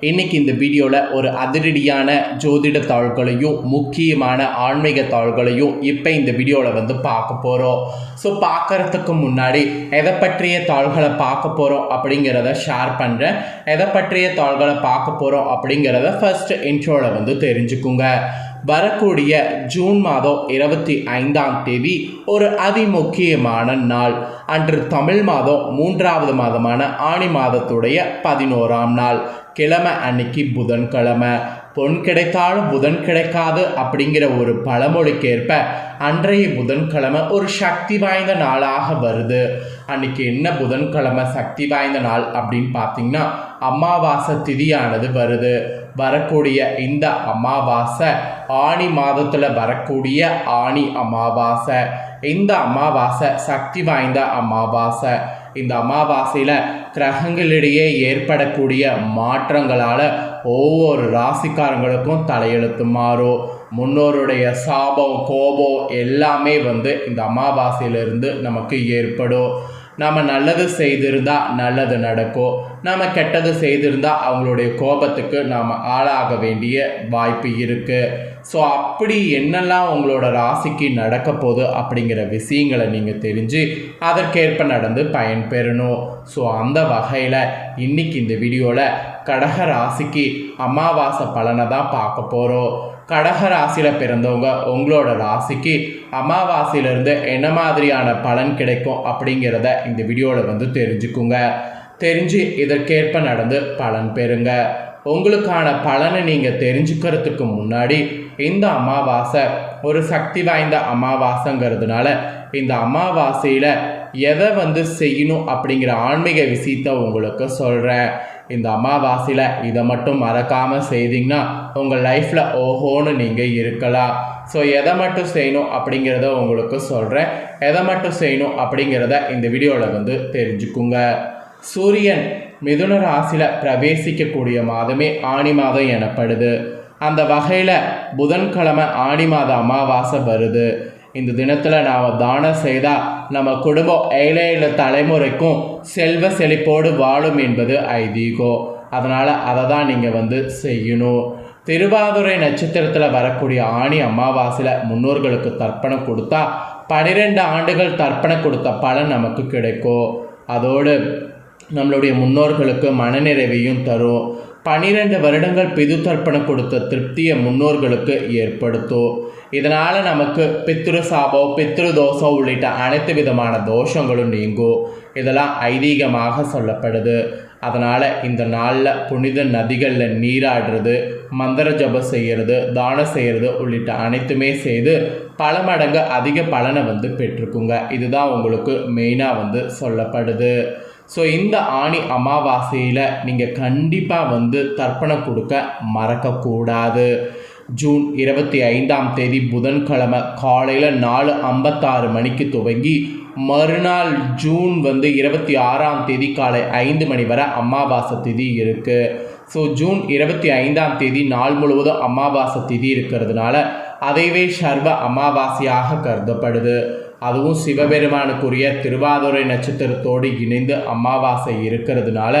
இன்னைக்கு இந்த வீடியோவில் ஒரு அதிரடியான ஜோதிட தாள்களையும் முக்கியமான ஆன்மீக தாள்களையும் இப்போ இந்த வீடியோவில் வந்து பார்க்க போகிறோம் ஸோ பார்க்கறதுக்கு முன்னாடி எதை பற்றிய தாள்களை பார்க்க போகிறோம் அப்படிங்கிறத ஷேர் பண்ணுறேன் எதை பற்றிய தாள்களை பார்க்க போகிறோம் அப்படிங்கிறத ஃபஸ்ட்டு இன்ட்ரோவில் வந்து தெரிஞ்சுக்குங்க. வரக்கூடிய ஜூன் மாதம் இருபத்தி ஐந்தாம் தேதி ஒரு அதிமுக்கியமான நாள். அன்று தமிழ் மாதம் மூன்றாவது மாதமான ஆணி மாதத்துடைய பதினோராம் நாள். கிழமை அன்னைக்கு புதன்கிழமை. பொன் கிடைத்தாலும் புதன் கிடைக்காது அப்படிங்கிற ஒரு பழமொழிக்கேற்ப அன்றைய புதன்கிழமை ஒரு சக்தி வாய்ந்த நாளாக வருது. அன்னைக்கு என்ன புதன்கிழமை சக்தி வாய்ந்த நாள் அப்படின்னு பார்த்தீங்கன்னா அமாவாசை திதியானது வருது. வரக்கூடிய இந்த அமாவாசை ஆணி மாதத்தில் வரக்கூடிய ஆணி அமாவாசை. இந்த அமாவாசை சக்தி வாய்ந்த அமாவாசை. இந்த அமாவாசையில் கிரகங்களிடையே ஏற்படக்கூடிய மாற்றங்களால் ஒவ்வொரு ராசிக்காரங்களுக்கும் தலையெழுத்து மாறும். முன்னோருடைய சாபம் கோபம் எல்லாமே வந்து இந்த அமாவாசையிலிருந்து நமக்கு ஏற்படும். நாம் நல்லது செய்திருந்தால் நல்லது நடக்கும் நாம் கெட்டது செய்திருந்தால் அவங்களுடைய கோபத்துக்கு நாம் ஆளாக வேண்டிய வாய்ப்பு இருக்குது ஸோ அப்படி என்னெல்லாம் உங்களோட ராசிக்கு நடக்க போகுது அப்படிங்கிற விஷயங்களை நீங்கள் தெரிஞ்சு அதற்கேற்ப நடந்து பயன்பெறணும் ஸோ அந்த வகையில் இன்றைக்கி இந்த வீடியோவில் கடக ராசிக்கு அமாவாசை பலனை தான் பார்க்க போகிறோம் கடக ராசியில் பிறந்தவங்க உங்களோட ராசிக்கு அமாவாசையிலேருந்து என்ன மாதிரியான பலன் கிடைக்கும் அப்படிங்கிறத இந்த வீடியோவில் வந்து தெரிஞ்சுக்குங்க. தெரிஞ்சு இதற்கேற்ப நடந்து பலன் பெறுங்க. உங்களுக்கான பலனை நீங்கள் தெரிஞ்சுக்கிறதுக்கு முன்னாடி இந்த அமாவாசை ஒரு சக்தி வாய்ந்த அமாவாசைங்கிறதுனால இந்த அமாவாசையில் எதை வந்து செய்யணும் அப்படிங்கிற ஆன்மீக விஷயத்தை உங்களுக்கு சொல்கிறேன் இந்த அமாவாசையில் இதை மட்டும் மறக்காமல் செய்தீங்கன்னா உங்கள் லைஃப்பில் ஓஹோன்னு நீங்கள் இருக்கலாம். ஸோ எதை மட்டும் செய்யணும் அப்படிங்கிறத உங்களுக்கு சொல்கிறேன் எதை மட்டும் செய்யணும் அப்படிங்கிறத இந்த வீடியோவில் வந்து தெரிஞ்சுக்குங்க. சூரியன் மிதுன ராசியில் பிரவேசிக்கக்கூடிய மாதமே ஆணி மாதம் எனப்படுது. அந்த வகையில் புதன்கிழமை ஆணி மாத அமாவாசை வருது. இந்த தினத்தில் நாம் தானம் செய்தால் நம்ம குடும்பம் ஏழையில தலைமுறைக்கும் செல்வ செழிப்போடு வாழும் என்பது ஐதீகம். அதனால் அதை தான் நீங்கள் வந்து செய்யணும். திருவாதுரை நட்சத்திரத்தில் வரக்கூடிய ஆணி அமாவாசையில் முன்னோர்களுக்கு தர்ப்பணம் கொடுத்தா பன்னிரெண்டு ஆண்டுகள் தர்ப்பணம் கொடுத்த பலன் நமக்கு கிடைக்கும். அதோடு நம்மளுடைய முன்னோர்களுக்கு மனநிறைவையும் தரும். பனிரெண்டு வருடங்கள் பிது தர்ப்பணம் கொடுத்த திருப்தியை முன்னோர்களுக்கு ஏற்படுத்தும். இதனால் நமக்கு பித்ரு சாபம் பித்ரு தோஷம் உள்ளிட்ட அனைத்து விதமான தோஷங்களும் நீங்கும். இதெல்லாம் ஐதீகமாக சொல்லப்படுது. அதனால் இந்த நாளில் புனித நதிகளில் நீராடுறது மந்திர ஜபம் செய்கிறது தானம் செய்கிறது உள்ளிட்ட அனைத்துமே செய்து பல மடங்கு அதிக பலனை வந்து பெற்றுக்குங்க. இதுதான் உங்களுக்கு மெயினாக வந்து சொல்லப்படுது. ஸோ இந்த ஆணி அமாவாசையில் நீங்கள் கண்டிப்பாக வந்து தர்ப்பணம் கொடுக்க மறக்கக்கூடாது. ஜூன் இருபத்தி ஐந்தாம் தேதி புதன்கிழமை காலையில் நாலு ஐம்பத்தாறு மணிக்கு துவங்கி மறுநாள் ஜூன் வந்து இருபத்தி ஆறாம் தேதி காலை ஐந்து மணி வரை அமாவாசை திதி இருக்குது ஸோ ஜூன் இருபத்தி ஐந்தாம் தேதி நாள் முழுவதும் அமாவாசை திதி இருக்கிறதுனால அதைவே சர்வ அமாவாசையாக கருதப்படுது. அதுவும் சிவபெருமானுக்குரிய திருவாதுரை நட்சத்திரத்தோடு இணைந்து அமாவாசை இருக்கிறதுனால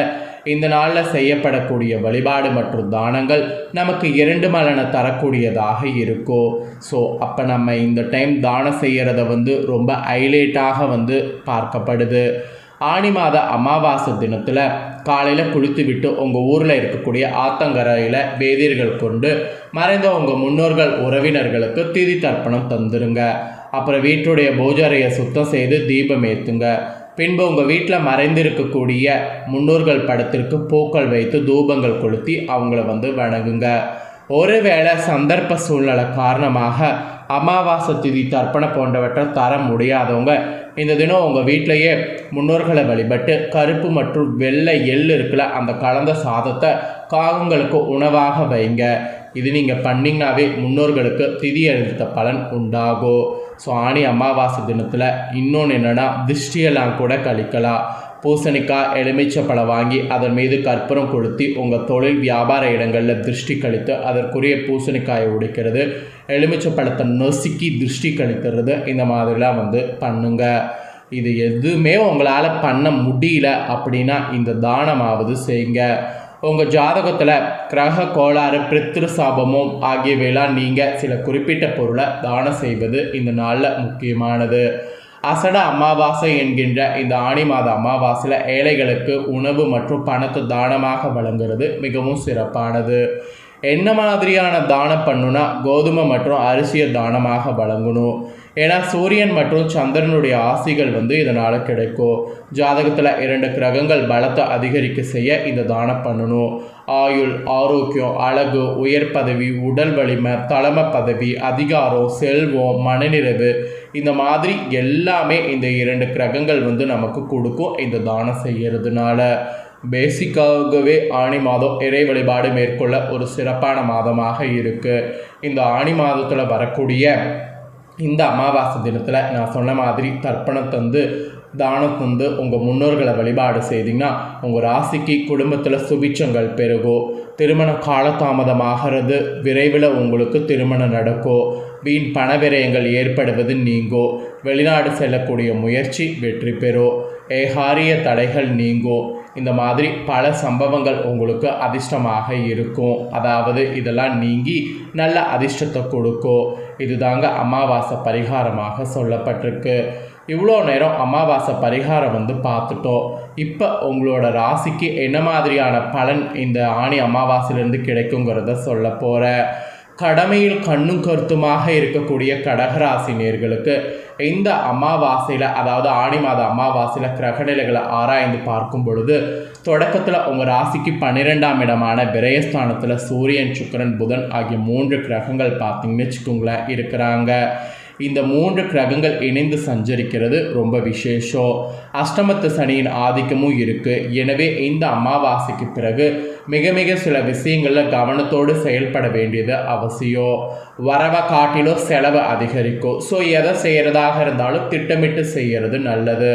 இந்த நாளில் செய்யப்படக்கூடிய வழிபாடு மற்றும் தானங்கள் நமக்கு இரண்டு மலனை தரக்கூடியதாக இருக்கும் ஸோ அப்போ நம்ம இந்த டைம் தானம் செய்கிறத வந்து ரொம்ப ஹைலைட்டாக வந்து பார்க்கப்படுது. ஆணி மாத அமாவாசை தினத்தில் காலையில் குளித்து விட்டு உங்கள் ஊரில் இருக்கக்கூடிய ஆத்தங்கரையில் வேதியர்கள் கொண்டு மறைந்த உங்கள் முன்னோர்கள் உறவினர்களுக்கு திதி தர்ப்பணம் தந்துடுங்க அப்புறம் வீட்டுடைய பூஜாரையை சுத்தம் செய்து தீபம் ஏற்றுங்க பின்பு உங்கள் வீட்டில் மறைந்திருக்கக்கூடிய முன்னோர்கள் படத்திற்கு பூக்கள் வைத்து தூபங்கள் கொளுத்தி அவங்கள வந்து வணங்குங்க. ஒருவேளை சந்தர்ப்ப சூழ்நிலை காரணமாக அமாவாசை திதி தர்ப்பணம் போன்றவற்றை தர முடியாதவங்க இந்த தினம் உங்கள் வீட்டிலையே முன்னோர்களை வழிபட்டு கருப்பு மற்றும் வெள்ளை எள் இருக்குல்ல அந்த கலந்த சாதத்தை காகங்களுக்கு உணவாக வைங்க. இது நீங்கள் பண்ணிங்கனாவே முன்னோர்களுக்கு திதி எழுத்த பலன் உண்டாகும். ஸோ ஆணி அமாவாசை தினத்தில் இன்னொன்று என்னென்னா திருஷ்டியெல்லாம் கூட கழிக்கலாம். பூசணிக்காய் எலுமிச்சை பழம் வாங்கி அதன் மீது கற்பூரம் கொளுத்தி உங்கள் தொழில் வியாபார இடங்களில் திருஷ்டி கழித்து அதற்குரிய பூசணிக்காயை உடைக்கிறது. எலுமிச்சை பழத்தை நொசுக்கி திருஷ்டி கழிக்கிறது. இந்த மாதிரிலாம் வந்து பண்ணுங்க. இது எதுவுமே உங்களால் பண்ண முடியல அப்படின்னா இந்த தானமாவது செய்யுங்க. உங்கள் ஜாதகத்தில் கிரக கோளாறு பித்திரு சாபமும் ஆகியவையெல்லாம் நீங்கள் சில குறிப்பிட்ட பொருளை தானம் செய்வது இந்த நாளில் முக்கியமானது. அசட அமாவாசை என்கின்ற இந்த ஆணி மாத அமாவாசையில் ஏழைகளுக்கு உணவு மற்றும் பணத்தை தானமாக வழங்குறது மிகவும் சிறப்பானது. என்ன மாதிரியான தானம் பண்ணுனா கோதுமை மற்றும் அரிசியை தானமாக வழங்கணும். ஏன்னா சூரியன் மற்றும் சந்திரனுடைய ஆசிகள் வந்து இதனால் கிடைக்கும். ஜாதகத்தில் இரண்டு கிரகங்கள் பலத்தை அதிகரிக்க செய்ய இந்த தானம் பண்ணணும். ஆயுள் ஆரோக்கியம் அழகு உயர் பதவி உடல் வலிமை தலைமை பதவி அதிகாரம் செல்வம் மனநிறைவு இந்த மாதிரி எல்லாமே இந்த இரண்டு கிரகங்கள் வந்து நமக்கு கொடுக்கும் இந்த தானம் செய்கிறதுனால பேசிக்காகவே ஆணி மாதம் இறை வழிபாடு மேற்கொள்ள ஒரு சிறப்பான மாதமாக இருக்குது இந்த ஆணி மாதத்தில் வரக்கூடிய இந்த அமாவாசை தினத்தில் நான் சொன்ன மாதிரி தர்ப்பணம் தந்து தானம் தந்து உங்கள் முன்னோர்களை வழிபாடு செய்தீங்கன்னா உங்கள் ராசிக்கு குடும்பத்தில் சுபிச்சங்கள் பெருகும் திருமண காலதாமதமாகிறது விரைவில் உங்களுக்கு திருமணம் நடக்கும் வீண் பண விரயங்கள் ஏற்படுவது நீங்கோ. வெளிநாடு செல்லக்கூடிய முயற்சி வெற்றி பெறும் ஏகாரிய தடைகள் நீங்கோ. இந்த மாதிரி பல சம்பவங்கள் உங்களுக்கு அதிர்ஷ்டமாக இருக்கும். அதாவது இதெல்லாம் நீங்கி நல்ல அதிர்ஷ்டத்தை கொடுக்கும் இதுதாங்க அமாவாசை பரிகாரமாக சொல்லப்பட்டிருக்கு. இவ்வளோ நேரம் அமாவாசை பரிகாரம் வந்து பார்த்துட்டோம் இப்போ உங்களோட ராசிக்கு என்ன மாதிரியான பலன் இந்த ஆணி அமாவாசையிலேருந்து கிடைக்குங்கிறத சொல்ல போகிறேன் கடமையில் கண்ணும் கருத்துமாக இருக்கக்கூடிய கடகராசி நேர்களுக்கு இந்த அமாவாசையில் அதாவது ஆணி மாத அமாவாசையில் கிரகநிலைகளை ஆராய்ந்து பார்க்கும் பொழுது தொடக்கத்தில் உங்கள் ராசிக்கு பன்னிரெண்டாம் இடமான விரயஸ்தானத்தில் சூரியன் சுக்கரன் புதன் ஆகிய மூன்று கிரகங்கள் பார்த்திங்கன்னு வச்சுக்கோங்களேன் இருக்கிறாங்க. இந்த மூன்று கிரகங்கள் இணைந்து சஞ்சரிக்கிறது ரொம்ப விசேஷம். அஷ்டமத்து சனியின் ஆதிக்கமும் இருக்குது எனவே இந்த அமாவாசைக்கு பிறகு மிக மிக சில விஷயங்களில் கவனத்தோடு செயல்பட வேண்டியது அவசியம். வரவை காட்டிலும் செலவு அதிகரிக்கும். ஸோ எதை செய்கிறதாக இருந்தாலும் திட்டமிட்டு செய்கிறது நல்லது.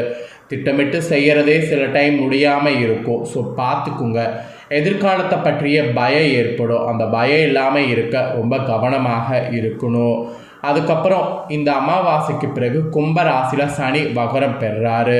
திட்டமிட்டு செய்கிறதே சில டைம் முடியாமல் இருக்கும். ஸோ பார்த்துக்குங்க. எதிர்காலத்தை பற்றிய பயம் ஏற்படும். அந்த பயம் இல்லாமல் இருக்க ரொம்ப கவனமாக இருக்கணும். அதுக்கப்புறம் இந்த அமாவாசைக்கு பிறகு கும்ப ராசியில் சனி வகரம் பெறாரு.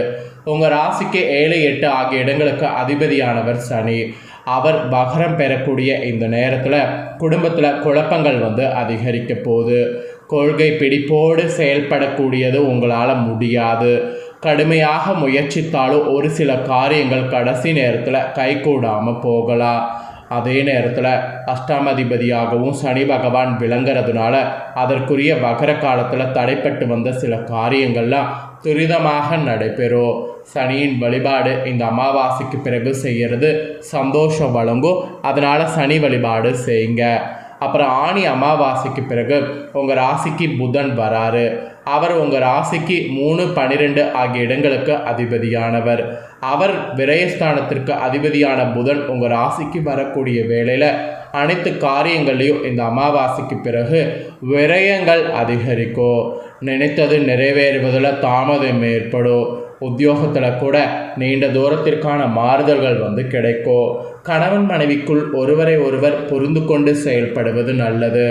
உங்கள் ராசிக்கு ஏழு எட்டு ஆகிய இடங்களுக்கு அதிபதியானவர் சனி. அவர் பகரம் பெறக்கூடிய இந்த நேரத்தில் குடும்பத்தில் குழப்பங்கள் வந்து அதிகரிக்க போகுது. கொள்கை பிடிப்போடு செயல்படக்கூடியது உங்களால் முடியாது. கடுமையாக முயற்சித்தாலும் ஒரு சில காரியங்கள் கடைசி நேரத்தில் கைகூடாமல் போகலாம். அதே நேரத்தில் அஷ்டாமதிபதியாகவும் சனி பகவான் விளங்குறதுனால அதற்குரிய வகர காலத்தில் தடைப்பட்டு வந்த சில காரியங்கள்லாம் துரிதமாக நடைபெறும். சனியின் வழிபாடு இந்த அமாவாசைக்கு பிறகு செய்கிறது. சந்தோஷம் வழங்கும். அதனால் சனி வழிபாடு செய்யுங்க. அப்புறம் ஆணி அமாவாசைக்கு பிறகு உங்கள் ராசிக்கு புதன் வராரு. அவர் உங்கள் ராசிக்கு மூணு பன்னிரெண்டு ஆகிய இடங்களுக்கு அதிபதியானவர். அவர் விரயஸ்தானத்திற்கு அதிபதியான புதன் உங்கள் ராசிக்கு வரக்கூடிய வேளையில் அனைத்து காரியங்களையும் இந்த அமாவாசைக்கு பிறகு விரயங்கள் அதிகரிக்கும். நினைத்தது நிறைவேறுவதில் தாமதம் ஏற்படும். உத்தியோகத்தில் கூட நீண்ட தூரத்திற்கான மாறுதல்கள் வந்து கிடைக்கும் கணவன் மனைவிக்குள் ஒருவரை ஒருவர் புரிந்து கொண்டு செயல்படுவது நல்லது.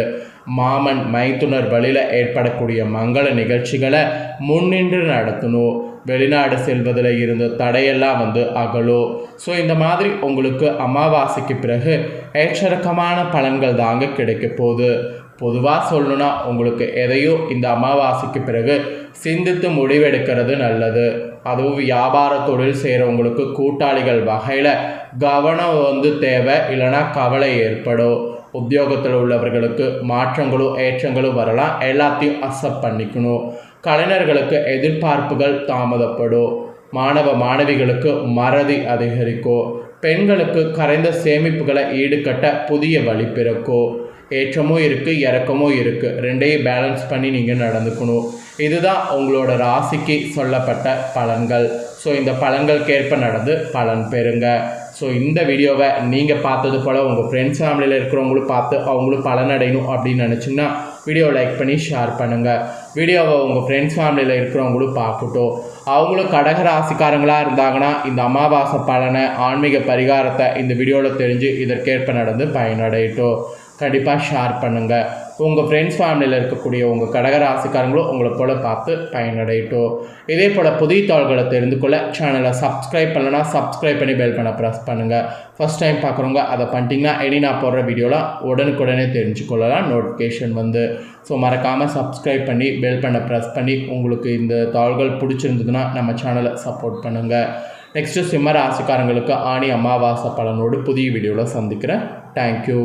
மாமன் மைத்துனர் வழியில் ஏற்படக்கூடிய மங்கள நிகழ்ச்சிகளை முன்னின்று நடத்தணும் வெளிநாடு செல்வதில் இருந்து தடையெல்லாம் வந்து அகலும் ஸோ இந்த மாதிரி உங்களுக்கு அமாவாசைக்கு பிறகு ஏற்றரக்கமான பலன்கள் தாங்க கிடைக்க போகுது. பொதுவாக சொல்லணும்னா உங்களுக்கு எதையும் இந்த அமாவாசைக்கு பிறகு சிந்தித்து முடிவெடுக்கிறது நல்லது. அதுவும் வியாபார தொழில் செய்கிறவங்களுக்கு கூட்டாளிகள் வகையில் கவனம் வந்து தேவை இல்லைனா கவலை ஏற்படும். உத்தியோகத்தில் உள்ளவர்களுக்கு மாற்றங்களும் ஏற்றங்களும் வரலாம். எல்லாத்தையும் அக்செப்ட் பண்ணிக்கணும். கலைஞர்களுக்கு எதிர்பார்ப்புகள் தாமதப்படும். மாணவ மாணவிகளுக்கு மறதி அதிகரிக்கும். பெண்களுக்கு கரைந்த சேமிப்புகளை ஈடுகட்ட புதிய வழி பிறக்கும். ஏற்றமும் இருக்குது இறக்கமும் இருக்குது ரெண்டையும் பேலன்ஸ் பண்ணி நீங்கள் நடந்துக்கணும். இதுதான் உங்களோட ராசிக்கு சொல்லப்பட்ட பலன்கள். ஸோ இந்த பலன்களுக்கேற்ப நடந்து பலன் பெறுங்க. ஸோ இந்த வீடியோவை நீங்கள் பார்த்தது போல் உங்கள் ஃப்ரெண்ட்ஸ் ஃபேமிலியில் இருக்கிறவங்களும் பார்த்து அவங்களும் பலனடையணும் அப்படின்னு நினச்சிங்கன்னா வீடியோ லைக் பண்ணி ஷேர் பண்ணுங்கள் வீடியோவை உங்கள் ஃப்ரெண்ட்ஸ் ஃபேமிலியில் இருக்கிறவங்களும் பார்க்கட்டும். அவங்களும் கடக ராசிக்காரங்களாக இருந்தாங்கன்னா இந்த அமாவாசை பலனை ஆன்மீக பரிகாரத்தை இந்த வீடியோவில் தெரிஞ்சு இதற்கேற்ப நடந்து பயனடையட்டும். கண்டிப்பாக ஷேர் பண்ணுங்கள் உங்கள் ஃப்ரெண்ட்ஸ் ஃபேமிலியில் இருக்கக்கூடிய உங்கள் கடகராசிக்காரங்களும் உங்களை போல் பார்த்து பயனடையட்டும். இதே போல் புதிய தாள்களை தெரிந்து கொள்ள சேனலை சப்ஸ்கிரைப் பண்ணலன்னா சப்ஸ்கிரைப் பண்ணி பெல் பண்ண ப்ரெஸ் பண்ணுங்கள் ஃபஸ்ட் டைம் பார்க்குறவங்க அதை பண்ணிட்டீங்கன்னா இனி நான் போடுற வீடியோலாம் உடனுக்குடனே தெரிஞ்சுக்கொள்ளலாம் நோட்டிஃபிகேஷன் வந்து. ஸோ மறக்காமல் சப்ஸ்கிரைப் பண்ணி பெல் பண்ண ப்ரெஸ் பண்ணி உங்களுக்கு இந்த தாள்கள் பிடிச்சிருந்ததுன்னா நம்ம சேனலை சப்போர்ட் பண்ணுங்கள் நெக்ஸ்ட்டு சிம்ம ராசிக்காரங்களுக்கு ஆணி அமாவாசை பலனோடு புதிய வீடியோவில் சந்திக்கிறேன். தேங்க்யூ